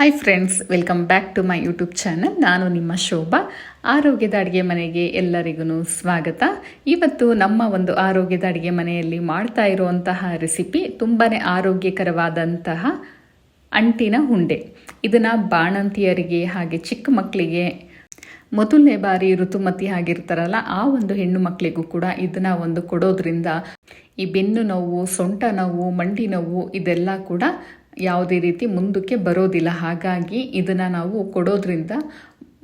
Hi friends welcome back to my YouTube channel ನಾನು ನಿಮ್ಮ ಶೋಭಾ. ಆರೋಗ್ಯದ ಅಡುಗೆ ಮನೆಗೆ ಎಲ್ಲರಿಗೂ ಸ್ವಾಗತ. ಇವತ್ತು ನಮ್ಮ ಒಂದು ಆರೋಗ್ಯದ ಅಡುಗೆ ಮನೆಯಲ್ಲಿ ಮಾಡ್ತಾ ಇರುವಂತಹ ರೆಸಿಪಿ ತುಂಬಾ ಆರೋಗ್ಯಕರವಾದಂತಹ ಅಂಟಿನ ಉಂಡೆ. ಇದನ್ನು ಬಾಣಂತಿಯರಿಗೆ ಹಾಗೆ ಚಿಕ್ಕ ಮಕ್ಕಳಿಗೆ ಮೊದಲನೇ ಬಾರಿ ಋತುಮತಿ ಆಗಿರ್ತಾರಲ್ಲ, ಆ ಒಂದು ಹೆಣ್ಣು ಮಕ್ಕಳಿಗೂ ಕೂಡ ಇದನ್ನು ಒಂದು ಕೊಡೋದ್ರಿಂದ ಈ ಬೆನ್ನು ನೋವು, ಸೊಂಟ ನೋವು, ಮಂಡಿ ನೋವು ಇದೆಲ್ಲ ಕೂಡ ಯಾವುದೇ ರೀತಿ ಮುಂದಕ್ಕೆ ಬರೋದಿಲ್ಲ. ಹಾಗಾಗಿ ಇದನ್ನು ನಾವು ಕೊಡೋದ್ರಿಂದ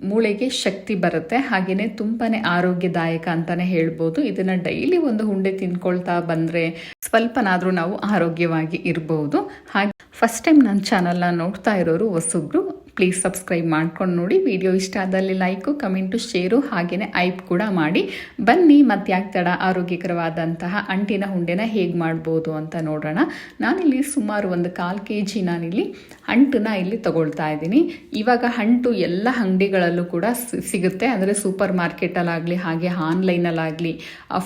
ಮೂಳೆಗೆ ಶಕ್ತಿ ಬರುತ್ತೆ. ಹಾಗೆಯೇ ತುಂಬಾ ಆರೋಗ್ಯದಾಯಕ ಅಂತಲೇ ಹೇಳ್ಬೋದು. ಇದನ್ನು ಡೈಲಿ ಒಂದು ಹುಂಡೆ ತಿನ್ಕೊಳ್ತಾ ಬಂದರೆ ಸ್ವಲ್ಪನಾದರೂ ನಾವು ಆರೋಗ್ಯವಾಗಿ ಇರಬಹುದು ಹಾಗೆ ಫಸ್ಟ್ ಟೈಮ್ ನನ್ನ ಚಾನಲ್ನ ನೋಡ್ತಾ ಇರೋರು ಹೊಸಬ್ರು ಪ್ಲೀಸ್ ಸಬ್ಸ್ಕ್ರೈಬ್ ಮಾಡ್ಕೊಂಡು ನೋಡಿ. ವಿಡಿಯೋ ಇಷ್ಟ ಆದಲ್ಲಿ ಲೈಕು ಕಮೆಂಟು ಶೇರು ಹಾಗೆಯೇ ಐಪ್ ಕೂಡ ಮಾಡಿ. ಬನ್ನಿ ಮತ್ತೆ ಯಾಕೆ ತಡ ಆರೋಗ್ಯಕರವಾದಂತಹ ಅಂಟಿನ ಉಂಡೆನ ಹೇಗೆ ಮಾಡ್ಬೋದು ಅಂತ ನೋಡೋಣ. ನಾನಿಲ್ಲಿ ಸುಮಾರು ಒಂದು ಕಾಲು ಕೆ ಜಿ ನಾನಿಲ್ಲಿ ಅಂಟನ್ನ ಇಲ್ಲಿ ತಗೊಳ್ತಾ ಇದ್ದೀನಿ. ಇವಾಗ ಅಂಟು ಎಲ್ಲ ಅಂಗಡಿಗಳಲ್ಲೂ ಕೂಡ ಸಿಗುತ್ತೆ. ಅಂದರೆ ಸೂಪರ್ ಮಾರ್ಕೆಟಲ್ಲಾಗಲಿ ಹಾಗೆ ಆನ್ಲೈನಲ್ಲಾಗಲಿ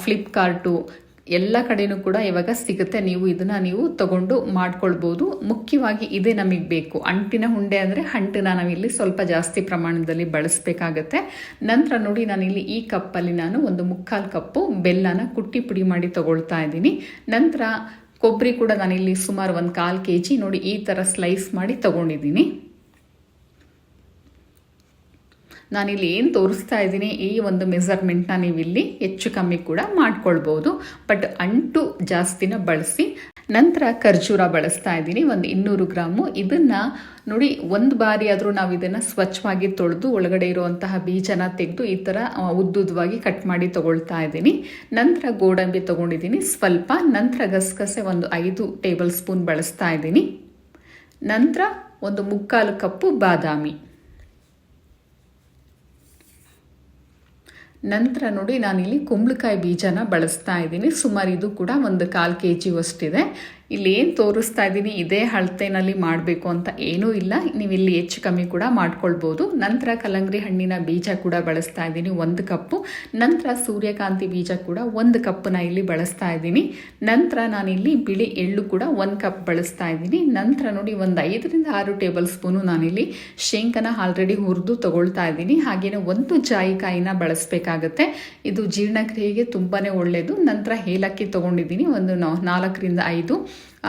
ಫ್ಲಿಪ್ಕಾರ್ಟು ಎಲ್ಲ ಕಡೆನೂ ಕೂಡ ಇವಾಗ ಸಿಗುತ್ತೆ. ನೀವು ಇದನ್ನು ನೀವು ತಗೊಂಡು ಮಾಡ್ಕೊಳ್ಬೋದು. ಮುಖ್ಯವಾಗಿ ಇದೇ ನಮಗೆ ಬೇಕು. ಅಂಟಿನ ಉಂಡೆ ಅಂದರೆ ಅಂಟನ್ನ ನಾವಿಲ್ಲಿ ಸ್ವಲ್ಪ ಜಾಸ್ತಿ ಪ್ರಮಾಣದಲ್ಲಿ ಬಳಸಬೇಕಾಗತ್ತೆ. ನಂತರ ನೋಡಿ ನಾನಿಲ್ಲಿ ಈ ಕಪ್ಪಲ್ಲಿ ನಾನು ಒಂದು ಮುಕ್ಕಾಲು ಕಪ್ಪು ಬೆಲ್ಲನ ಕುಟ್ಟಿ ಪುಡಿ ಮಾಡಿ ತಗೊಳ್ತಾ ಇದ್ದೀನಿ. ನಂತರ ಕೊಬ್ಬರಿ ಕೂಡ ನಾನಿಲ್ಲಿ ಸುಮಾರು ಒಂದು ಕಾಲು ಕೆ ಜಿ ನೋಡಿ ಈ ಥರ ಸ್ಲೈಸ್ ಮಾಡಿ ತಗೊಂಡಿದ್ದೀನಿ. ನಾನಿಲ್ಲಿ ಏನು ತೋರಿಸ್ತಾ ಇದ್ದೀನಿ, ಈ ಒಂದು ಮೆಸರ್ಮೆಂಟ್ನ ನೀವಿಲ್ಲಿ ಹೆಚ್ಚು ಕಮ್ಮಿ ಕೂಡ ಮಾಡ್ಕೊಳ್ಬೋದು. ಬಟ್ ಅಂಟು ಜಾಸ್ತಿನ ಬಳಸಿ, ನಂತರ ಖರ್ಜೂರ ಬಳಸ್ತಾ ಇದ್ದೀನಿ, ಒಂದು ಇನ್ನೂರು ಗ್ರಾಮು. ಇದನ್ನು ನೋಡಿ, ಒಂದು ಬಾರಿ ಆದರೂ ನಾವು ಇದನ್ನು ಸ್ವಚ್ಛವಾಗಿ ತೊಳೆದು, ಒಳಗಡೆ ಇರುವಂತಹ ಬೀಜನ ತೆಗೆದು, ಈ ಥರ ಉದ್ದುದ್ದವಾಗಿ ಕಟ್ ಮಾಡಿ ತೊಗೊಳ್ತಾ ಇದ್ದೀನಿ. ನಂತರ ಗೋಡಂಬಿ ತೊಗೊಂಡಿದ್ದೀನಿ, ಸ್ವಲ್ಪ. ನಂತರ ಗಸಗಸೆ ಒಂದು ಐದು ಟೇಬಲ್ ಸ್ಪೂನ್ ಬಳಸ್ತಾ ಇದ್ದೀನಿ. ನಂತರ ಒಂದು ಮುಕ್ಕಾಲು ಕಪ್ಪು ಬಾದಾಮಿ. ನಂತರ ನೋಡಿ ನಾನಿಲ್ಲಿ ಕುಂಬಳಕಾಯಿ ಬೀಜನ ಬಳಸ್ತಾ ಇದ್ದೀನಿ. ಸುಮಾರು ಇದು ಕೂಡ ಒಂದು ಕಾಲು ಕೆ ಜಿ ಅಷ್ಟಿದೆ ಇಲ್ಲಿ ಏನು ತೋರಿಸ್ತಾ ಇದ್ದೀನಿ ಇದೇ ಅಳತೆನಲ್ಲಿ ಮಾಡಬೇಕು ಅಂತ ಏನೂ ಇಲ್ಲ. ನೀವು ಇಲ್ಲಿ ಹೆಚ್ಚು ಕಮ್ಮಿ ಕೂಡ ಮಾಡ್ಕೊಳ್ಬೋದು. ನಂತರ ಕಲ್ಲಂಗಡಿ ಹಣ್ಣಿನ ಬೀಜ ಕೂಡ ಬಳಸ್ತಾ ಇದ್ದೀನಿ ಒಂದು ಕಪ್ಪು. ನಂತರ ಸೂರ್ಯಕಾಂತಿ ಬೀಜ ಕೂಡ ಒಂದು ಕಪ್ಪನ್ನ ಇಲ್ಲಿ ಬಳಸ್ತಾ ಇದ್ದೀನಿ ನಂತರ ನಾನಿಲ್ಲಿ ಬಿಳಿ ಎಳ್ಳು ಕೂಡ ಒಂದು ಕಪ್ ಬಳಸ್ತಾ ಇದ್ದೀನಿ ನಂತರ ನೋಡಿ, ಒಂದು ಐದರಿಂದ ಆರು ಟೇಬಲ್ ಸ್ಪೂನು ನಾನಿಲ್ಲಿ ಶೇಂಗನ ಆಲ್ರೆಡಿ ಹುರಿದು ತೊಗೊಳ್ತಾ ಇದ್ದೀನಿ ಹಾಗೆಯೇ ಒಂದು ಜಾಯಿಕಾಯಿನ ಬಳಸಬೇಕಾಗತ್ತೆ. ಇದು ಜೀರ್ಣಕ್ರಿಯೆಗೆ ತುಂಬಾ ಒಳ್ಳೆಯದು ನಂತರ ಏಲಕ್ಕಿ ತೊಗೊಂಡಿದ್ದೀನಿ ಒಂದು ನಾಲ್ಕರಿಂದ ಐದು.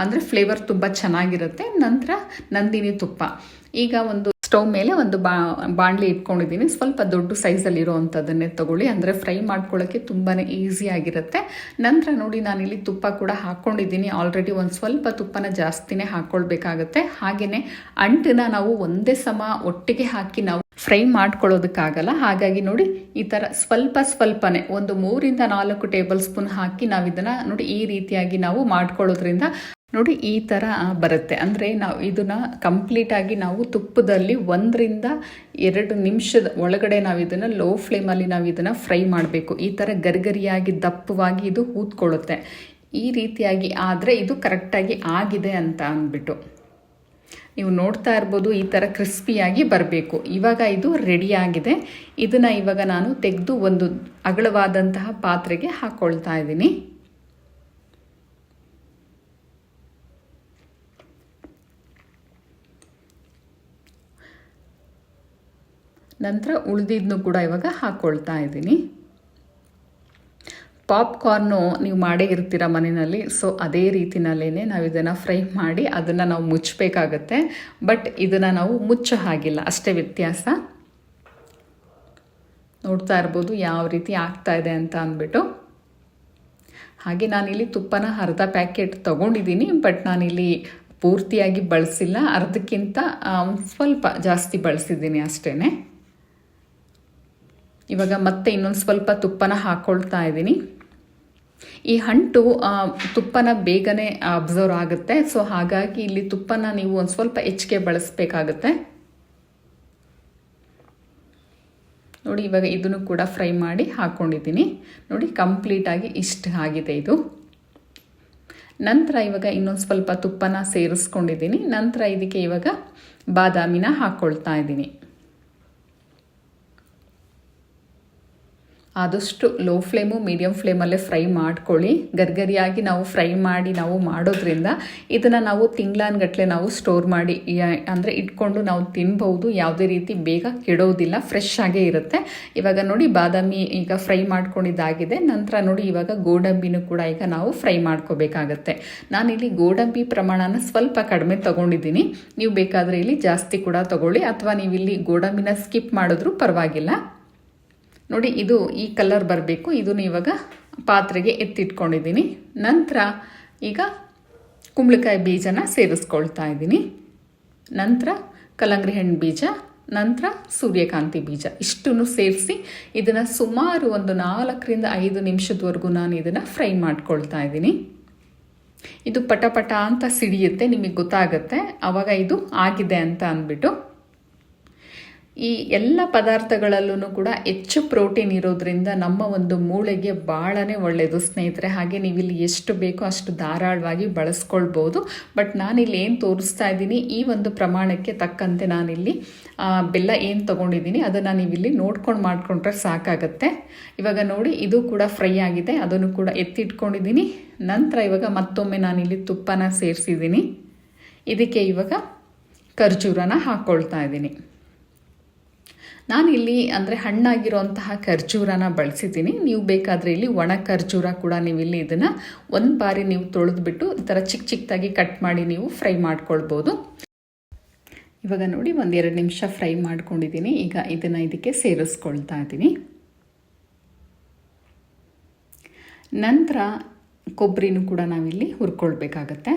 ಅಂದರೆ ಫ್ಲೇವರ್ ತುಂಬ ಚೆನ್ನಾಗಿರುತ್ತೆ. ನಂತರ ನಂದಿನಿ ತುಪ್ಪ. ಈಗ ಒಂದು ಸ್ಟವ್ ಮೇಲೆ ಒಂದು ಬಾ, ಬಾಣಲಿ ಇಟ್ಕೊಂಡಿದ್ದೀನಿ. ಸ್ವಲ್ಪ ದೊಡ್ಡ ಸೈಜಲ್ಲಿ ಇರೋವಂಥದ್ದನ್ನೇ ತಗೊಳ್ಳಿ. ಅಂದರೆ ಫ್ರೈ ಮಾಡ್ಕೊಳ್ಳೋಕ್ಕೆ ತುಂಬಾ ಈಸಿ ಆಗಿರುತ್ತೆ. ನಂತರ ನೋಡಿ ನಾನಿಲ್ಲಿ ತುಪ್ಪ ಕೂಡ ಹಾಕ್ಕೊಂಡಿದ್ದೀನಿ ಆಲ್ರೆಡಿ ಒಂದು ಸ್ವಲ್ಪ ತುಪ್ಪನ ಜಾಸ್ತಿನೇ ಹಾಕ್ಕೊಳ್ಬೇಕಾಗತ್ತೆ ಹಾಗೆಯೇ ಅಂಟನ್ನ ನಾವು ಒಂದೇ ಸಮ ಒಟ್ಟಿಗೆ ಹಾಕಿ ನಾವು ಫ್ರೈ ಮಾಡ್ಕೊಳ್ಳೋದಕ್ಕಾಗಲ್ಲ. ಹಾಗಾಗಿ ನೋಡಿ ಈ ಥರ ಸ್ವಲ್ಪ ಸ್ವಲ್ಪನೇ ಒಂದು ಮೂರಿಂದ ನಾಲ್ಕು ಟೇಬಲ್ ಸ್ಪೂನ್ ಹಾಕಿ ನಾವು ಇದನ್ನು ನೋಡಿ ಈ ರೀತಿಯಾಗಿ ನಾವು ಮಾಡ್ಕೊಳ್ಳೋದ್ರಿಂದ ನೋಡಿ, ಈ ಥರ ಬರುತ್ತೆ. ಅಂದರೆ ನಾವು ಇದನ್ನು ಕಂಪ್ಲೀಟಾಗಿ ನಾವು ತುಪ್ಪದಲ್ಲಿ ಒಂದರಿಂದ ಎರಡು ನಿಮಿಷದ ಒಳಗಡೆ ನಾವು ಇದನ್ನು ಲೋ ಫ್ಲೇಮಲ್ಲಿ ನಾವು ಇದನ್ನು ಫ್ರೈ ಮಾಡಬೇಕು. ಈ ಥರ ಗರಿಗರಿಯಾಗಿ, ದಪ್ಪವಾಗಿ ಇದು ಊದ್ಕೊಳ್ಳುತ್ತೆ ಈ ರೀತಿಯಾಗಿ ಆದರೆ ಇದು ಕರೆಕ್ಟಾಗಿ ಆಗಿದೆ ಅಂತ ಅಂದ್ಬಿಟ್ಟು. ನೀವು ನೋಡ್ತಾ ಇರ್ಬೋದು, ಈ ಥರ ಕ್ರಿಸ್ಪಿಯಾಗಿ ಬರಬೇಕು. ಇವಾಗ ಇದು ರೆಡಿಯಾಗಿದೆ ಇದನ್ನು ಇವಾಗ ನಾನು ತೆಗೆದು ಒಂದು ಅಗಲವಾದಂತಹ ಪಾತ್ರೆಗೆ ಹಾಕ್ಕೊಳ್ತಾ ಇದ್ದೀನಿ. ನಂತರ ಉಳಿದಿದ್ದನ್ನು ಕೂಡ ಇವಾಗ ಹಾಕ್ಕೊಳ್ತಾ ಇದ್ದೀನಿ. ಪಾಪ್ಕಾರ್ನು ನೀವು ಮಾಡೇ ಇರ್ತೀರ ಮನೆಯಲ್ಲಿ, ಸೊ ಅದೇ ರೀತಿನಲ್ಲೇ ನಾವು ಇದನ್ನು ಫ್ರೈ ಮಾಡಿ ಅದನ್ನು ನಾವು ಮುಚ್ಚಬೇಕಾಗತ್ತೆ ಬಟ್ ಇದನ್ನು ನಾವು ಮುಚ್ಚೋ ಹಾಗಿಲ್ಲ, ಅಷ್ಟೇ ವ್ಯತ್ಯಾಸ. ನೋಡ್ತಾ ಇರ್ಬೋದು ಯಾವ ರೀತಿ ಆಗ್ತಾ ಇದೆ ಅಂತ ಅಂದ್ಬಿಟ್ಟು. ಹಾಗೆ ನಾನಿಲ್ಲಿ ತುಪ್ಪನ ಅರ್ಧ ಪ್ಯಾಕೆಟ್ ತೊಗೊಂಡಿದ್ದೀನಿ, ಬಟ್ ನಾನಿಲ್ಲಿ ಪೂರ್ತಿಯಾಗಿ ಬಳಸಿಲ್ಲ. ಅರ್ಧಕ್ಕಿಂತ ಸ್ವಲ್ಪ ಜಾಸ್ತಿ ಬಳಸಿದ್ದೀನಿ ಅಷ್ಟೇ ಇವಾಗ ಮತ್ತೆ ಇನ್ನೊಂದು ಸ್ವಲ್ಪ ತುಪ್ಪನ ಹಾಕ್ಕೊಳ್ತಾ ಇದ್ದೀನಿ. ಈ ಹಂಟು ತುಪ್ಪನ ಬೇಗನೆ ಅಬ್ಸರ್ವ್ ಆಗುತ್ತೆ. ಸೊ ಹಾಗಾಗಿ ಇಲ್ಲಿ ತುಪ್ಪನ ನೀವು ಒಂದು ಸ್ವಲ್ಪ ಹೆಚ್ಚಿಗೆ ಬಳಸಬೇಕಾಗುತ್ತೆ. ನೋಡಿ, ಇವಾಗ ಇದನ್ನು ಕೂಡ ಫ್ರೈ ಮಾಡಿ ಹಾಕ್ಕೊಂಡಿದ್ದೀನಿ ನೋಡಿ ಕಂಪ್ಲೀಟಾಗಿ ಇಷ್ಟು ಆಗಿದೆ ಇದು. ನಂತರ ಇವಾಗ ಇನ್ನೊಂದು ಸ್ವಲ್ಪ ತುಪ್ಪನ ಸೇರಿಸ್ಕೊಂಡಿದ್ದೀನಿ. ನಂತರ ಇದಕ್ಕೆ ಇವಾಗ ಬಾದಾಮಿನ ಹಾಕ್ಕೊಳ್ತಾ ಇದ್ದೀನಿ. ಆದಷ್ಟು ಲೋ ಫ್ಲೇಮು ಮೀಡಿಯಮ್ ಫ್ಲೇಮಲ್ಲೇ ಫ್ರೈ ಮಾಡ್ಕೊಳ್ಳಿ. ಗರ್ಗರಿಯಾಗಿ ನಾವು ಫ್ರೈ ಮಾಡಿ ನಾವು ಮಾಡೋದ್ರಿಂದ ಇದನ್ನು ನಾವು ತಿಂಗಳಾನ್ಗಟ್ಲೆ ನಾವು ಸ್ಟೋರ್ ಮಾಡಿ ಅಂದರೆ ಇಟ್ಕೊಂಡು ನಾವು ತಿನ್ಬಹುದು. ಯಾವುದೇ ರೀತಿ ಬೇಗ ಕೆಡೋದಿಲ್ಲ ಫ್ರೆಶ್ ಆಗೇ ಇರುತ್ತೆ. ಇವಾಗ ನೋಡಿ ಬಾದಾಮಿ ಈಗ ಫ್ರೈ ಮಾಡ್ಕೊಂಡಿದ್ದಾಗಿದೆ. ನಂತರ ನೋಡಿ ಇವಾಗ ಗೋಡಂಬಿನೂ ಕೂಡ ಈಗ ನಾವು ಫ್ರೈ ಮಾಡ್ಕೋಬೇಕಾಗತ್ತೆ. ನಾನಿಲ್ಲಿ ಗೋಡಂಬಿ ಪ್ರಮಾಣನ ಸ್ವಲ್ಪ ಕಡಿಮೆ ತಗೊಂಡಿದ್ದೀನಿ. ನೀವು ಬೇಕಾದರೆ ಇಲ್ಲಿ ಜಾಸ್ತಿ ಕೂಡ ತಗೊಳ್ಳಿ. ಅಥವಾ ನೀವು ಇಲ್ಲಿ ಗೋಡಂಬಿನ ಸ್ಕಿಪ್ ಮಾಡಿದ್ರೂ ಪರವಾಗಿಲ್ಲ. ನೋಡಿ, ಇದು ಈ ಕಲರ್ ಬರಬೇಕು. ಇದನ್ನು ಇವಾಗ ಪಾತ್ರೆಗೆ ಎತ್ತಿಟ್ಕೊಂಡಿದ್ದೀನಿ. ನಂತರ ಈಗ ಕುಂಬಳಕಾಯಿ ಬೀಜನ ಸೇರಿಸ್ಕೊಳ್ತಾ ಇದ್ದೀನಿ. ನಂತರ ಕಲ್ಲಂಗಡಿ ಹಣ್ಣು ಬೀಜ, ನಂತರ ಸೂರ್ಯಕಾಂತಿ ಬೀಜ ಇಷ್ಟನ್ನು ಸೇರಿಸಿ ಇದನ್ನು ಸುಮಾರು ಒಂದು ನಾಲ್ಕರಿಂದ ಐದು ನಿಮಿಷದವರೆಗೂ ನಾನು ಇದನ್ನು ಫ್ರೈ ಮಾಡ್ಕೊಳ್ತಾ ಇದ್ದೀನಿ. ಇದು ಪಟ ಪಟ ಅಂತ ಸಿಡಿಯುತ್ತೆ, ನಿಮಗೆ ಗೊತ್ತಾಗುತ್ತೆ. ಆವಾಗ ಇದು ಆಗಿದೆ ಅಂತ ಅಂದ್ಬಿಟ್ಟು ಈ ಎಲ್ಲ ಪದಾರ್ಥಗಳಲ್ಲೂ ಕೂಡ ಹೆಚ್ಚು ಪ್ರೋಟೀನ್ ಇರೋದ್ರಿಂದ ನಮ್ಮ ಒಂದು ಮೂಳೆಗೆ ಭಾಳನೇ ಒಳ್ಳೆಯದು ಸ್ನೇಹಿತರೆ. ಹಾಗೆ ನೀವಿಲ್ಲಿ ಎಷ್ಟು ಬೇಕೋ ಅಷ್ಟು ಧಾರಾಳವಾಗಿ ಬಳಸ್ಕೊಳ್ಬೋದು. ಬಟ್ ನಾನಿಲ್ಲಿ ಏನು ತೋರಿಸ್ತಾ ಇದ್ದೀನಿ, ಈ ಒಂದು ಪ್ರಮಾಣಕ್ಕೆ ತಕ್ಕಂತೆ ನಾನಿಲ್ಲಿ ಬೆಲ್ಲ ಏನು ತೊಗೊಂಡಿದ್ದೀನಿ ಅದನ್ನು ನೀವಿಲ್ಲಿ ನೋಡ್ಕೊಂಡು ಮಾಡಿಕೊಂಡ್ರೆ ಸಾಕಾಗತ್ತೆ. ಇವಾಗ ನೋಡಿ, ಇದು ಕೂಡ ಫ್ರೈ ಆಗಿದೆ. ಅದನ್ನು ಕೂಡ ಎತ್ತಿಟ್ಕೊಂಡಿದ್ದೀನಿ. ನಂತರ ಇವಾಗ ಮತ್ತೊಮ್ಮೆ ನಾನಿಲ್ಲಿ ತುಪ್ಪನ ಸೇರಿಸಿದ್ದೀನಿ. ಇದಕ್ಕೆ ಇವಾಗ ಖರ್ಜೂರನ ಹಾಕ್ಕೊಳ್ತಾ ಇದ್ದೀನಿ. ನಾನಿಲ್ಲಿ ಅಂದರೆ ಹಣ್ಣಾಗಿರುವಂತಹ ಖರ್ಜೂರನ ಬಳಸಿದ್ದೀನಿ. ನೀವು ಬೇಕಾದರೆ ಇಲ್ಲಿ ಒಣ ಖರ್ಜೂರ ಕೂಡ ನೀವು ಇಲ್ಲಿ ಇದನ್ನು ಒಂದು ಬಾರಿ ನೀವು ತೊಳೆದ್ಬಿಟ್ಟು ಈ ಥರ ಚಿಕ್ಕ ಚಿಕ್ಕದಾಗಿ ಕಟ್ ಮಾಡಿ ನೀವು ಫ್ರೈ ಮಾಡ್ಕೊಳ್ಬೋದು. ಇವಾಗ ನೋಡಿ ಒಂದೆರಡು ನಿಮಿಷ ಫ್ರೈ ಮಾಡ್ಕೊಂಡಿದ್ದೀನಿ. ಈಗ ಇದನ್ನು ಇದಕ್ಕೆ ಸೇರಿಸ್ಕೊಳ್ತಾ ಇದ್ದೀನಿ. ನಂತರ ಕೊಬ್ಬರಿನೂ ಕೂಡ ನಾವಿಲ್ಲಿ ಹುರ್ಕೊಳ್ಬೇಕಾಗತ್ತೆ.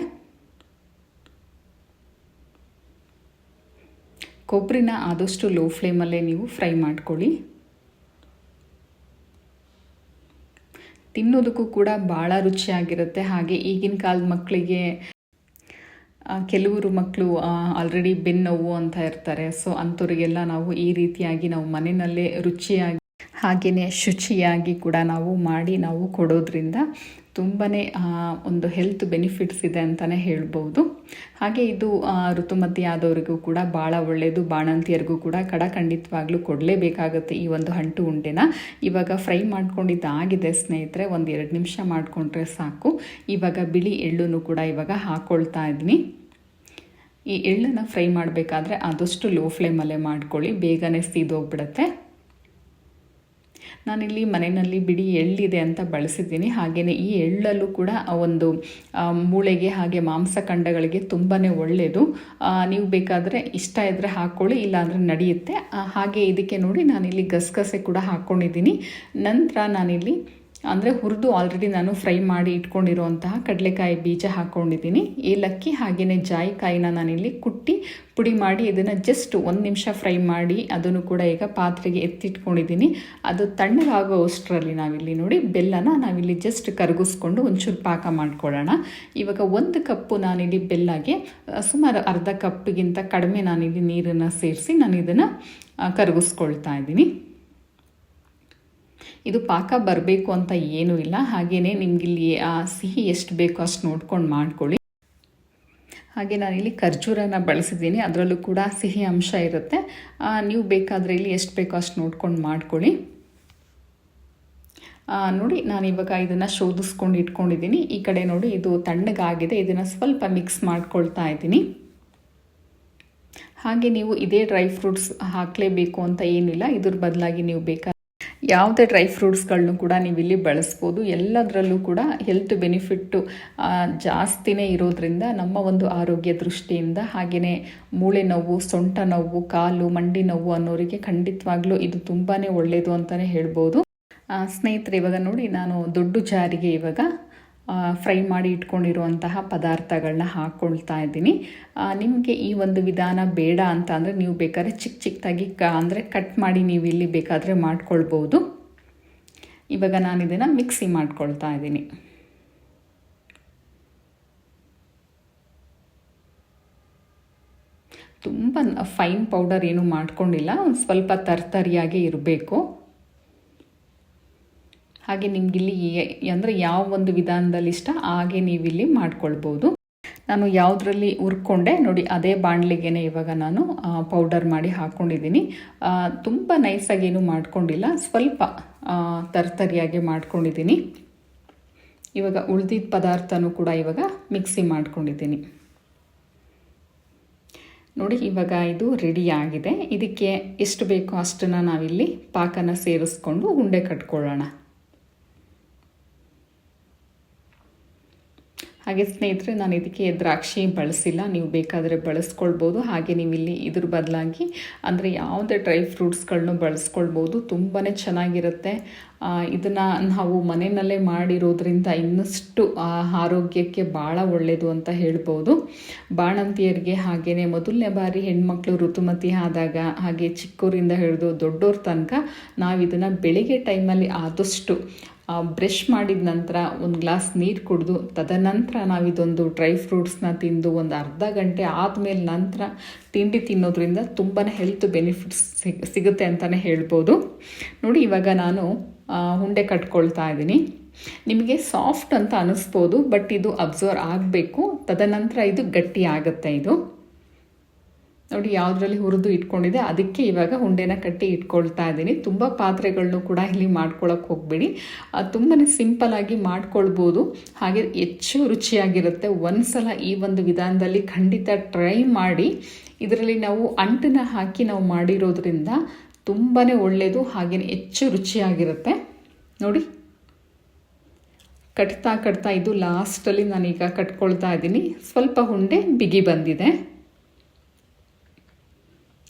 ಕೊಬ್ಬರಿನ ಆದಷ್ಟು ಲೋ ಫ್ಲೇಮಲ್ಲೇ ನೀವು ಫ್ರೈ ಮಾಡ್ಕೊಳ್ಳಿ. ತಿನ್ನೋದಕ್ಕೂ ಕೂಡ ಭಾಳ ರುಚಿಯಾಗಿರುತ್ತೆ. ಹಾಗೆ ಈಗಿನ ಕಾಲದ ಮಕ್ಕಳಿಗೆ ಕೆಲವರು ಮಕ್ಕಳು ಆಲ್ರೆಡಿ ಬೆನ್ನೋವು ಅಂತ ಇರ್ತಾರೆ. ಸೊ ಅಂಥವ್ರಿಗೆಲ್ಲ ನಾವು ಈ ರೀತಿಯಾಗಿ ನಾವು ಮನೆಯಲ್ಲೇ ರುಚಿಯಾಗಿ ಹಾಗೆಯೇ ಶುಚಿಯಾಗಿ ಕೂಡ ನಾವು ಮಾಡಿ ನಾವು ಕೊಡೋದ್ರಿಂದ ತುಂಬಾ ಒಂದು ಹೆಲ್ತ್ ಬೆನಿಫಿಟ್ಸ್ ಇದೆ ಅಂತಲೇ ಹೇಳ್ಬೋದು. ಹಾಗೆ ಇದು ಋತುಮತಿ ಆದವರಿಗೂ ಕೂಡ ಭಾಳ ಒಳ್ಳೆಯದು ಬಾಣಂತಿಯರಿಗೂ ಕೂಡ ಕಡ ಖಂಡಿತವಾಗ್ಲೂ ಕೊಡಲೇಬೇಕಾಗುತ್ತೆ ಈ ಒಂದು ಅಂಟು ಉಂಡೆನ ಇವಾಗ ಫ್ರೈ ಮಾಡ್ಕೊಂಡಿದ್ದಾಗಿದೆ ಸ್ನೇಹಿತರೆ, ಒಂದು ಎರಡು ನಿಮಿಷ ಮಾಡಿಕೊಂಡ್ರೆ ಸಾಕು. ಇವಾಗ ಬಿಳಿ ಎಳ್ಳು ಕೂಡ ಇವಾಗ ಹಾಕ್ಕೊಳ್ತಾ ಇದ್ದೀನಿ. ಈ ಎಳ್ಳನ್ನು ಫ್ರೈ ಮಾಡಬೇಕಾದ್ರೆ ಆದಷ್ಟು ಲೋ ಫ್ಲೇಮಲ್ಲೇ ಮಾಡ್ಕೊಳ್ಳಿ, ಬೇಗನೆ ಸೀದೋಗ್ಬಿಡುತ್ತೆ. ನಾನಿಲ್ಲಿ ಮನೆಯಲ್ಲಿ ಬಿಡಿ ಎಳ್ಳಿದೆ ಅಂತ ಬಳಸಿದ್ದೀನಿ. ಹಾಗೆಯೇ ಈ ಎಳ್ಳಲ್ಲೂ ಕೂಡ ಒಂದು ಮೂಳೆಗೆ ಹಾಗೆ ಮಾಂಸಖಂಡಗಳಿಗೆ ತುಂಬಾ ಒಳ್ಳೆಯದು ನೀವು ಬೇಕಾದರೆ ಇಷ್ಟ ಇದ್ದರೆ ಹಾಕ್ಕೊಳ್ಳಿ ಇಲ್ಲಾಂದರೆ ನಡೆಯುತ್ತೆ. ಹಾಗೆ ಇದಕ್ಕೆ ನೋಡಿ ನಾನಿಲ್ಲಿ ಗಸಗಸೆ ಕೂಡ ಹಾಕ್ಕೊಂಡಿದ್ದೀನಿ ನಂತರ ನಾನಿಲ್ಲಿ ಅಂದರೆ ಹುರಿದು ಆಲ್ರೆಡಿ ನಾನು ಫ್ರೈ ಮಾಡಿ ಇಟ್ಕೊಂಡಿರುವಂತಹ ಕಡಲೆಕಾಯಿ ಬೀಜ ಹಾಕ್ಕೊಂಡಿದ್ದೀನಿ ಏಲಕ್ಕಿ ಹಾಗೆಯೇ ಜಾಯಿಕಾಯಿನ ನಾನಿಲ್ಲಿ ಕುಟ್ಟಿ ಪುಡಿ ಮಾಡಿ ಇದನ್ನು ಜಸ್ಟ್ ಒಂದು ನಿಮಿಷ ಫ್ರೈ ಮಾಡಿ ಅದನ್ನು ಕೂಡ ಈಗ ಪಾತ್ರೆಗೆ ಎತ್ತಿಟ್ಕೊಂಡಿದ್ದೀನಿ. ಅದು ತಣ್ಣಗಾಗೋ ಅಷ್ಟರಲ್ಲಿ ನಾವಿಲ್ಲಿ ನೋಡಿ ಬೆಲ್ಲನ ನಾವಿಲ್ಲಿ ಜಸ್ಟ್ ಕರಗಿಸ್ಕೊಂಡು ಒಂಚೂರು ಪಾಕ ಮಾಡ್ಕೊಳ್ಳೋಣ. ಇವಾಗ ಒಂದು ಕಪ್ಪು ನಾನಿಲ್ಲಿ ಬೆಲ್ಲಗೆ ಸುಮಾರು ಅರ್ಧ ಕಪ್ಪಿಗಿಂತ ಕಡಿಮೆ ನಾನಿಲ್ಲಿ ನೀರನ್ನು ಸೇರಿಸಿ ನಾನು ಇದನ್ನು ಕರಗಿಸ್ಕೊಳ್ತಾ ಇದ್ದೀನಿ. ಇದು ಪಾಕ ಬರಬೇಕು ಅಂತ ಏನೂ ಇಲ್ಲ. ಹಾಗೆಯೇ ನಿಮಗಿಲ್ಲಿ ಸಿಹಿ ಎಷ್ಟು ಬೇಕೋ ಅಷ್ಟು ನೋಡ್ಕೊಂಡು ಮಾಡ್ಕೊಳ್ಳಿ. ಹಾಗೆ ನಾನಿಲ್ಲಿ ಖರ್ಜೂರನ ಬಳಸಿದ್ದೀನಿ. ಅದರಲ್ಲೂ ಕೂಡ ಸಿಹಿ ಅಂಶ ಇರುತ್ತೆ. ನೀವು ಬೇಕಾದರೆ ಇಲ್ಲಿ ಎಷ್ಟು ಬೇಕೋ ಅಷ್ಟು ನೋಡ್ಕೊಂಡು ಮಾಡ್ಕೊಳ್ಳಿ. ನೋಡಿ ನಾನು ಇವಾಗ ಇದನ್ನು ಶೋಧಿಸ್ಕೊಂಡು ಇಟ್ಕೊಂಡಿದ್ದೀನಿ. ಈ ಕಡೆ ನೋಡಿ, ಇದು ತಣ್ಣಗಾಗಿದೆ. ಇದನ್ನು ಸ್ವಲ್ಪ ಮಿಕ್ಸ್ ಮಾಡ್ಕೊಳ್ತಾ ಇದ್ದೀನಿ. ಹಾಗೆ ನೀವು ಇದೇ ಡ್ರೈ ಫ್ರೂಟ್ಸ್ ಹಾಕಲೇಬೇಕು ಅಂತ ಏನಿಲ್ಲ. ಇದ್ರ ಬದಲಾಗಿ ನೀವು ಬೇಕಾ ಯಾವುದೇ ಡ್ರೈ ಫ್ರೂಟ್ಸ್ಗಳನ್ನೂ ಕೂಡ ನೀವು ಇಲ್ಲಿ ಬಳಸ್ಬೋದು. ಎಲ್ಲದರಲ್ಲೂ ಕೂಡ ಹೆಲ್ತ್ ಬೆನಿಫಿಟ್ಟು ಜಾಸ್ತಿನೇ ಇರೋದ್ರಿಂದ ನಮ್ಮ ಒಂದು ಆರೋಗ್ಯ ದೃಷ್ಟಿಯಿಂದ ಹಾಗೆಯೇ ಮೂಳೆ ನೋವು, ಸೊಂಟ ನೋವು, ಕಾಲು, ಮಂಡಿ ನೋವು ಅನ್ನೋರಿಗೆ ಖಂಡಿತವಾಗ್ಲೂ ಇದು ತುಂಬಾ ಒಳ್ಳೆಯದು ಅಂತಲೇ ಹೇಳ್ಬೋದು. ಸ್ನೇಹಿತರೆ, ಇವಾಗ ನೋಡಿ ನಾನು ದೊಡ್ಡ ಜಾರಿಗೆ ಇವಾಗ ಫ್ರೈ ಮಾಡಿ ಇಟ್ಕೊಂಡಿರುವಂತಹ ಪದಾರ್ಥಗಳನ್ನ ಹಾಕ್ಕೊಳ್ತಾ ಇದ್ದೀನಿ. ನಿಮಗೆ ಈ ಒಂದು ವಿಧಾನ ಬೇಡ ಅಂತ ಅಂದರೆ ನೀವು ಬೇಕಾದ್ರೆ ಚಿಕ್ಕ ಚಿಕ್ಕದಾಗಿ ಕ, ಅಂದರೆ ಕಟ್ ಮಾಡಿ ನೀವು ಇಲ್ಲಿ ಬೇಕಾದರೆ ಮಾಡ್ಕೊಳ್ಬೋದು. ಇವಾಗ ನಾನು ಇದನ್ನು ಮಿಕ್ಸಿ ಮಾಡ್ಕೊಳ್ತಾ ಇದ್ದೀನಿ. ತುಂಬ ಫೈನ್ ಪೌಡರ್ ಏನು ಮಾಡ್ಕೊಂಡಿಲ್ಲ. ಒಂದು ಸ್ವಲ್ಪ ತರ್ತರಿಯಾಗಿ ಇರಬೇಕು. ಹಾಗೆ ನಿಮ್ಗೆ ಇಲ್ಲಿ ಅಂದರೆ ಯಾವ ಒಂದು ವಿಧಾನದಲ್ಲಿ ಇಷ್ಟ, ಹಾಗೆ ನೀವು ಇಲ್ಲಿ ಮಾಡ್ಕೊಳ್ಬೋದು. ನಾನು ಯಾವುದರಲ್ಲಿ ಹುರ್ಕೊಂಡೆ, ನೋಡಿ ಅದೇ ಬಾಣಲಿಗೆನೆ ಇವಾಗ ನಾನು ಪೌಡರ್ ಮಾಡಿ ಹಾಕ್ಕೊಂಡಿದ್ದೀನಿ ತುಂಬ ನೈಸಾಗೇನು ಮಾಡ್ಕೊಂಡಿಲ್ಲ, ಸ್ವಲ್ಪ ತರ್ತರಿಯಾಗಿ ಮಾಡ್ಕೊಂಡಿದ್ದೀನಿ. ಇವಾಗ ಉಳ್ದಿದ್ದ ಪದಾರ್ಥನೂ ಕೂಡ ಇವಾಗ ಮಿಕ್ಸಿ ಮಾಡ್ಕೊಂಡಿದ್ದೀನಿ. ನೋಡಿ, ಇವಾಗ ಇದು ರೆಡಿ ಆಗಿದೆ. ಇದಕ್ಕೆ ಎಷ್ಟು ಬೇಕೋ ಅಷ್ಟನ್ನು ನಾವಿಲ್ಲಿ ಪಾಕನ ಸೇರಿಸ್ಕೊಂಡು ಉಂಡೆ ಕಟ್ಕೊಳ್ಳೋಣ. ಹಾಗೆ ಸ್ನೇಹಿತರೆ, ನಾನು ಇದಕ್ಕೆ ದ್ರಾಕ್ಷಿ ಬಳಸಿಲ್ಲ. ನೀವು ಬೇಕಾದರೆ ಬಳಸ್ಕೊಳ್ಬೋದು. ಹಾಗೆ ನೀವು ಇಲ್ಲಿ ಇದ್ರ ಬದಲಾಗಿ ಅಂದರೆ ಯಾವುದೇ ಡ್ರೈ ಫ್ರೂಟ್ಸ್ಗಳನ್ನೂ ಬಳಸ್ಕೊಳ್ಬೋದು. ತುಂಬಾ ಚೆನ್ನಾಗಿರುತ್ತೆ. ಇದನ್ನು ನಾವು ಮನೆಯಲ್ಲೇ ಮಾಡಿರೋದ್ರಿಂದ ಇನ್ನಷ್ಟು ಆರೋಗ್ಯಕ್ಕೆ ಭಾಳ ಒಳ್ಳೆಯದು ಅಂತ ಹೇಳ್ಬೋದು. ಬಾಣಂತಿಯರಿಗೆ ಹಾಗೆಯೇ ಮೊದಲನೇ ಬಾರಿ ಹೆಣ್ಮಕ್ಳು ಋತುಮತಿ ಆದಾಗ ಹಾಗೆ ಚಿಕ್ಕವರಿಂದ ಹಿಡಿದು ದೊಡ್ಡೋರ ತನಕ ನಾವು ಇದನ್ನು ಬೆಳಿಗ್ಗೆ ಟೈಮಲ್ಲಿ ಆದಷ್ಟು ಬ್ರಷ್ ಮಾಡಿದ ನಂತರ ಒಂದು ಗ್ಲಾಸ್ ನೀರು ಕುಡಿದು, ತದನಂತರ ನಾವು ಇದೊಂದು ಡ್ರೈ ಫ್ರೂಟ್ಸ್ನ ತಿಂದು ಒಂದು ಅರ್ಧ ಗಂಟೆ ಆದಮೇಲೆ ನಂತರ ತಿಂಡಿ ತಿನ್ನೋದ್ರಿಂದ ತುಂಬಾ ಹೆಲ್ತ್ ಬೆನಿಫಿಟ್ಸ್ ಸಿಗ್ ಸಿಗುತ್ತೆ ಅಂತಲೇ ಹೇಳ್ಬೋದು. ನೋಡಿ, ಇವಾಗ ನಾನು ಉಂಡೆ ಕಟ್ಕೊಳ್ತಾ ಇದ್ದೀನಿ. ನಿಮಗೆ ಸಾಫ್ಟ್ ಅಂತ ಅನ್ನಿಸ್ಬೋದು ಬಟ್ ಇದು ಅಬ್ಸರ್ವ್ ಆಗಬೇಕು. ತದನಂತರ ಇದು ಗಟ್ಟಿ ಆಗುತ್ತೆ ಇದು. ನೋಡಿ, ಯಾವುದ್ರಲ್ಲಿ ಹುರಿದು ಇಟ್ಕೊಂಡಿದೆ ಅದಕ್ಕೆ ಇವಾಗ ಉಂಡೆನ ಕಟ್ಟಿ ಇಟ್ಕೊಳ್ತಾ ಇದ್ದೀನಿ. ತುಂಬ ಪಾತ್ರೆಗಳನ್ನು ಕೂಡ ಇಲ್ಲಿ ಮಾಡ್ಕೊಳಕ್ಕೆ ಹೋಗಬೇಡಿ. ತುಂಬಾ ಸಿಂಪಲ್ಲಾಗಿ ಮಾಡ್ಕೊಳ್ಬೋದು. ಹಾಗೆ ಹೆಚ್ಚು ರುಚಿಯಾಗಿರುತ್ತೆ. ಒಂದ್ಸಲ ಈ ಒಂದು ವಿಧಾನದಲ್ಲಿ ಖಂಡಿತ ಟ್ರೈ ಮಾಡಿ. ಇದರಲ್ಲಿ ನಾವು ಅಂಟನ್ನು ಹಾಕಿ ನಾವು ಮಾಡಿರೋದ್ರಿಂದ ತುಂಬಾ ಒಳ್ಳೆಯದು ಹಾಗೆಯೇ ಹೆಚ್ಚು ರುಚಿಯಾಗಿರುತ್ತೆ. ನೋಡಿ. ಕಟ್ತಾ ಕಟ್ತಾ ಇದು ಲಾಸ್ಟಲ್ಲಿ ನಾನೀಗ ಕಟ್ಕೊಳ್ತಾ ಇದ್ದೀನಿ. ಸ್ವಲ್ಪ ಉಂಡೆ ಬಿಗಿ ಬಂದಿದೆ.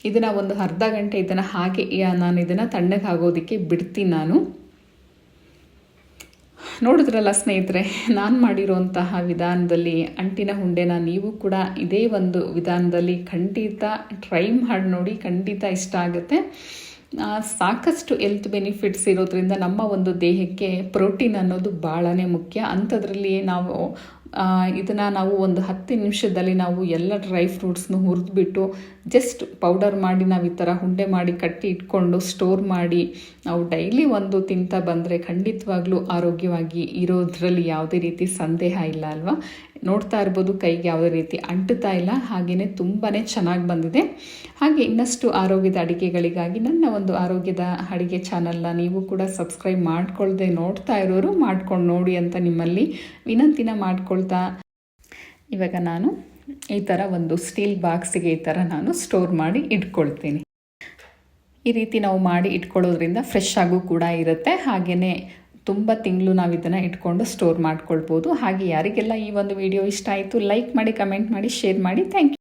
ಇದನ್ನು ಒಂದು ಅರ್ಧ ಗಂಟೆ ಇದನ್ನು ಹಾಗೆ ನಾನು ಇದನ್ನು ತಣ್ಣಗೆ ಆಗೋದಕ್ಕೆ ಬಿಡ್ತೀನಿ ನಾನು. ನೋಡಿದ್ರಲ್ಲ ಸ್ನೇಹಿತರೆ, ನಾನು ಮಾಡಿರೋಂತಹ ವಿಧಾನದಲ್ಲಿ ಅಂಟಿನ ಉಂಡೆನ ನೀವು ಕೂಡ ಇದೇ ಒಂದು ವಿಧಾನದಲ್ಲಿ ಖಂಡಿತ ಟ್ರೈ ಮಾಡಿ ನೋಡಿ, ಖಂಡಿತ ಇಷ್ಟ ಆಗುತ್ತೆ. ಸಾಕಷ್ಟು ಹೆಲ್ತ್ ಬೆನಿಫಿಟ್ಸ್ ಇರೋದ್ರಿಂದ ನಮ್ಮ ಒಂದು ದೇಹಕ್ಕೆ ಪ್ರೋಟೀನ್ ಅನ್ನೋದು ಭಾಳನೇ ಮುಖ್ಯ. ಅಂಥದ್ರಲ್ಲಿ ನಾವು ಇದನ್ನು ನಾವು ಒಂದು ಹತ್ತು ನಿಮಿಷದಲ್ಲಿ ನಾವು ಎಲ್ಲ ಡ್ರೈ ಫ್ರೂಟ್ಸ್ನು ಹುರಿದ್ಬಿಟ್ಟು ಜಸ್ಟ್ ಪೌಡರ್ ಮಾಡಿ ನಾವು ಈ ಥರ ಹುಂಡೆ ಮಾಡಿ ಕಟ್ಟಿ ಇಟ್ಕೊಂಡು ಸ್ಟೋರ್ ಮಾಡಿ ನಾವು ಡೈಲಿ ಒಂದು ತಿಂತಾ ಬಂದರೆ ಖಂಡಿತವಾಗ್ಲೂ ಆರೋಗ್ಯವಾಗಿ ಇರೋದ್ರಲ್ಲಿ ಯಾವುದೇ ರೀತಿ ಸಂದೇಹ ಇಲ್ಲ ಅಲ್ವಾ? ನೋಡ್ತಾ ಇರ್ಬೋದು, ಕೈಗೆ ಯಾವುದೇ ರೀತಿ ಅಂಟುತ್ತಾ ಇಲ್ಲ. ಹಾಗೆಯೇ ತುಂಬಾ ಚೆನ್ನಾಗಿ ಬಂದಿದೆ. ಹಾಗೆ ಇನ್ನಷ್ಟು ಆರೋಗ್ಯದ ಅಡುಗೆಗಳಿಗಾಗಿ ನನ್ನ ಒಂದು ಆರೋಗ್ಯದ ಅಡುಗೆ ಚಾನಲ್ನ ನೀವು ಕೂಡ ಸಬ್ಸ್ಕ್ರೈಬ್ ಮಾಡ್ಕೊಳ್ಳದೆ ನೋಡ್ತಾ ಇರೋರು ಮಾಡ್ಕೊಂಡು ನೋಡಿ ಅಂತ ನಿಮ್ಮಲ್ಲಿ ವಿನಂತಿನ ಮಾಡ್ಕೊಳ್ತಾ ಇವಾಗ ನಾನು ಈ ಥರ ಒಂದು ಸ್ಟೀಲ್ ಬಾಕ್ಸಿಗೆ ಈ ಥರ ನಾನು ಸ್ಟೋರ್ ಮಾಡಿ ಇಟ್ಕೊಳ್ತೀನಿ. ಈ ರೀತಿ ನಾವು ಮಾಡಿ ಇಟ್ಕೊಳ್ಳೋದ್ರಿಂದ ಫ್ರೆಶ್ ಆಗು ಕೂಡ ಇರುತ್ತೆ. ಹಾಗೆಯೇ ತುಂಬ ತಿಂಗಳು ನಾವು ಇದನ್ನು ಇಟ್ಕೊಂಡು ಸ್ಟೋರ್ ಮಾಡ್ಕೊಳ್ಬೋದು. ಹಾಗೆ ಯಾರಿಗೆಲ್ಲ ಈ ಒಂದು ವಿಡಿಯೋ ಇಷ್ಟ ಆಯಿತು ಲೈಕ್ ಮಾಡಿ ಕಮೆಂಟ್ ಮಾಡಿ ಶೇರ್ ಮಾಡಿ ಥ್ಯಾಂಕ್ ಯು